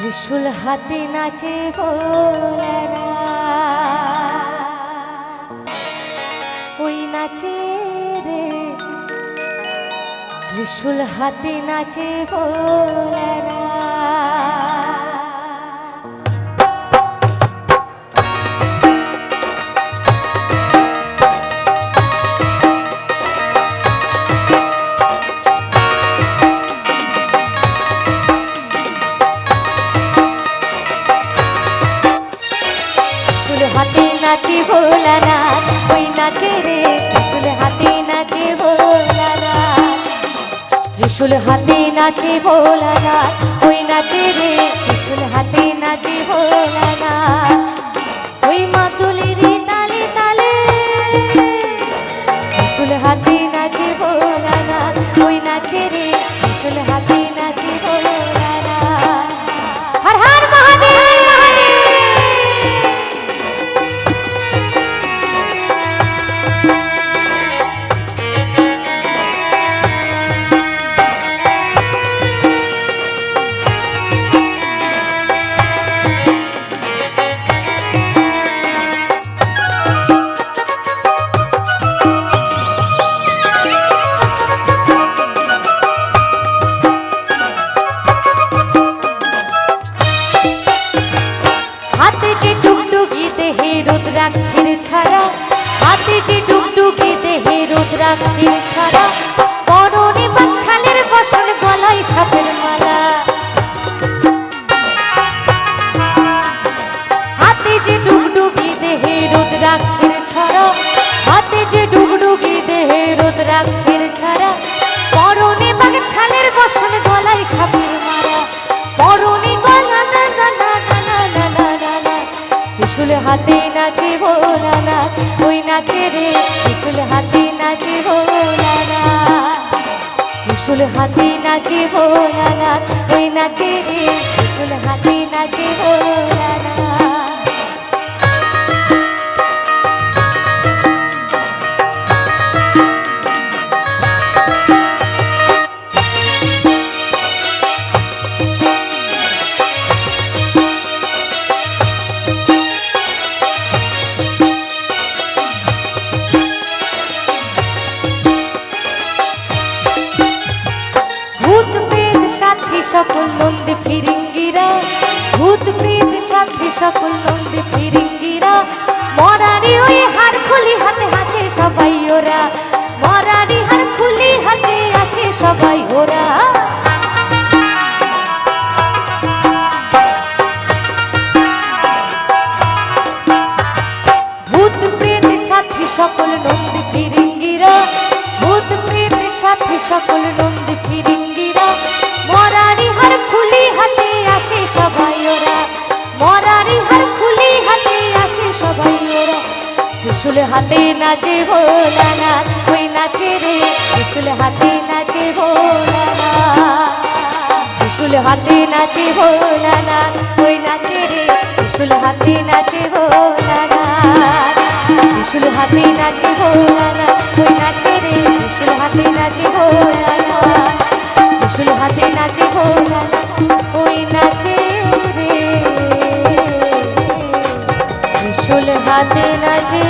ত্রিশুল হাতে নাচে ওই নাচে রে ত্রিশুল হাতে নাচে ভোলারা। ত্রিশুল হাতে নাচে ভোলানাথ ওই নাচে রে ত্রিশুল হাতে নাচে ভোলানাথ। হাতে নাচে ভোলানা, ওই নাচে রে ত্রিশুল হাতে নাচে ভোলানা। ত্রিশুল হাতে নাচে ভোলানা, ওই নাচে রে ত্রিশুল হাতে নাচে ভোলানাথ সাথী সকল নন্দী ফিরিঙ্গিরা, ভূত, প্রেত সাথী সকল নন্দী ফিরিঙ্গিরা। মরারি ওই হার খুলি হাতে হাতে সবাই ওরা, মরারি হার খুলি হাতে আসে সবাই ওরা। ভূত, প্রেত, সাথী সকল নন্দী ফিরিঙ্গিরা, ভূত, প্রেত, সাথী সকল ত্রিশুল হাতে নাচে ভোলানাথ ওই নাচে রে। ত্রিশুল হাতে নাচে ভোলানাথ ত্রিশুল হাতে নাচে ভোলানাথ ওই নাচে রে। ত্রিশুল হাতে নাচে ভোলানাথ ত্রিশুল হাতে নাচে ভোলানাথ ওই নাচে রে। ত্রিশুল হাতে নাচে ভোলানাথ ত্রিশুল হাতে নাচে ভোলানাথ ওই নাচে কাটে না যে